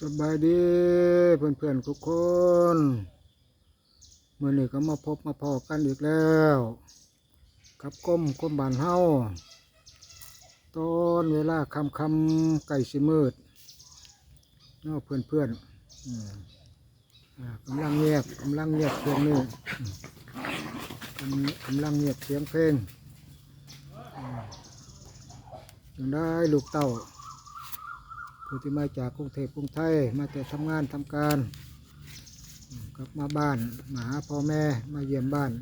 สบายดีเพื่อนเพื่อนๆทุกคนเมื่อนี้ก็มาพบมาพอกันอีกแล้วกับก้มก้มบานเฮาตอนเวลาคำคำไก่สิมืดเนาะเพื่อนเพื่อนอ่ากำลังเงียบกำลังเงียบเพลงนี้กำกำลังเงียบเสียงเพลงยังได้ลูกเต้า ผู้ที่มาจากกรุงเทพกรุงไทย มาแต่ทำงานทำการกลับมาบ้านมาหาพ่อแม่มาเยี่ยมบ้าน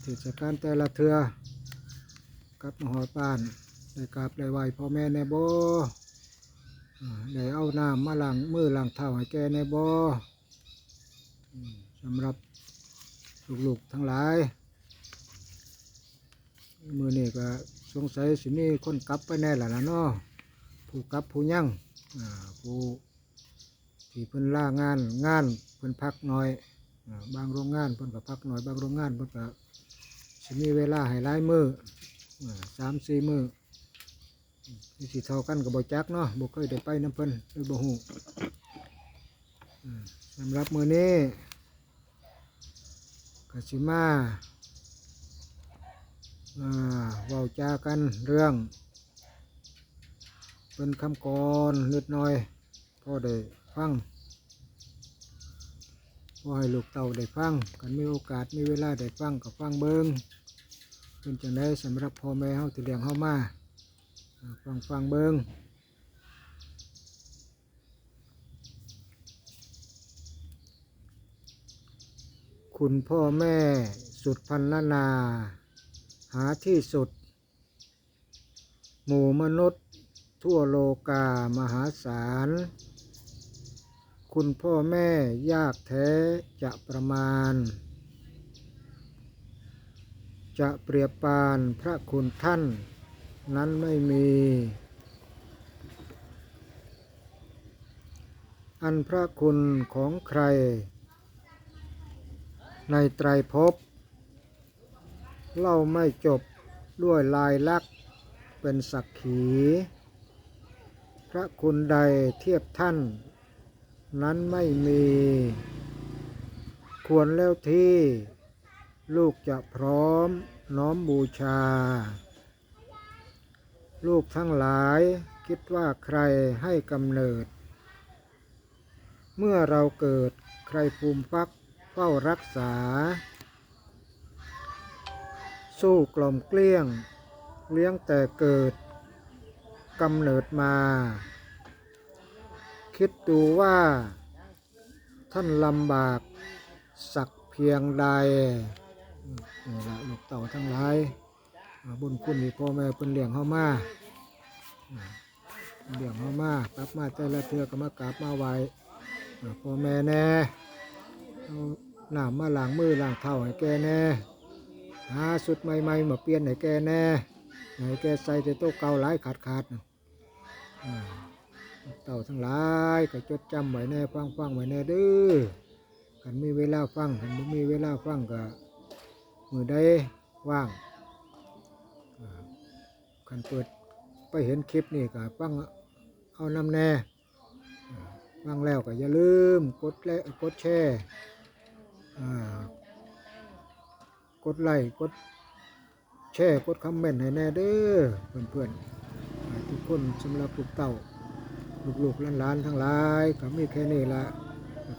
เทศกาลแต่ละเทือกลับมาหอดบ้านได้กราบได้ไหวพ่อแม่ในโบได้เอาน้ำมาล้างมือล้างเท้าให้แกในโบสำหรับลูกๆทั้งหลาย มือนี่ก็สงสัยสิมีคนกลับไปแน่หละนะเนาะ ผู้กับผู้ยั่งผู้ที่เพิ่นล่างานงานเพิ่นพักหน่อยบางโรงงานเพิ่นก็พักหน่อยบางโรงงานเพิ่นก็สิมีเวลาให้หลายมือสามสี่มือที่สิเท่ากันกับบ่จักเนาะบ่เคยได้ไปน้ำเพิ่นเลยบ่ฮู้สำหรับมื้อนี้ก็สิมาอ่าเว้าจากันเรื่อง เป็นคำกรนิดหน่อยพอได้ฟังพอให้ลูกเต่าได้ฟังกันมีโอกาสมีเวลาได้ฟังกับฟังเบิงเป็นจังไดสำหรับพ่อแม่เฮาที่เลี้ยงเฮามาฟังฟังเบิงคุณพ่อแม่สุดพันนานา หาที่สุด หมู่มนุษย์ ทั่วโลกามหาศาล คุณพ่อแม่ยากแท้จะประมาณ จะเปรียบปานพระคุณท่าน นั้นไม่มี อันพระคุณของใคร ในไตรภพเล่าไม่จบด้วยลายลักษณ์เป็นสักขี พระคุณใดเทียบท่าน นั้นไม่มี ควรแล้วที่ ลูกจะพร้อมน้อมบูชา ลูกทั้งหลายคิดว่าใครให้กำเนิด เมื่อเราเกิดใครภูมิฟักเฝ้ารักษา สู้กล่อมเกลี้ยง เลี้ยงแต่เกิด กำเนิดมา คิดดูว่า ท่านลำบากสักเพียงใดนี่ละลูกเต่าทั้งหลายบุญคุณที่พ่อแม่เป็นเลี้ยงเฮามาอ่าเลี้ยงเฮามากลับมาแต่ละเทือก็มากราบมาไหว้อ่าพ่อแม่แน่หนามาล้างมือล้างเท้าให้แกแน่หาสุดใหม่ๆมาเปลี่ยนให้แกแน่ไหนแกใส่แต่โต๊ะเก่าหลายขาดขาดๆน่ะ เต่าทั้งหลายก็จดจำไว้แน่ฟังฟังไว้แน่เด้อกันมีเวลาฟังกันบ่มีเวลาฟังก็มือใดว่างอ่าคันเปิดไปเห็นคลิปนี่ก็ฟังเอานำแน่ฟังแล้วก็อย่าลืมกดและกดแชร์อ่กดไลค์กดแชร์กดคอมเมนต์ให้แน่เด้อเพื่อนๆ คนสำหรับลูกเต่าลูกๆหลานๆทั้งหลายก็มีแค่นี้ละ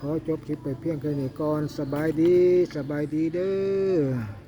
ขอจบคลิปไปเพียงแค่นี้ก่อนสบายดีสบายดีเด้อ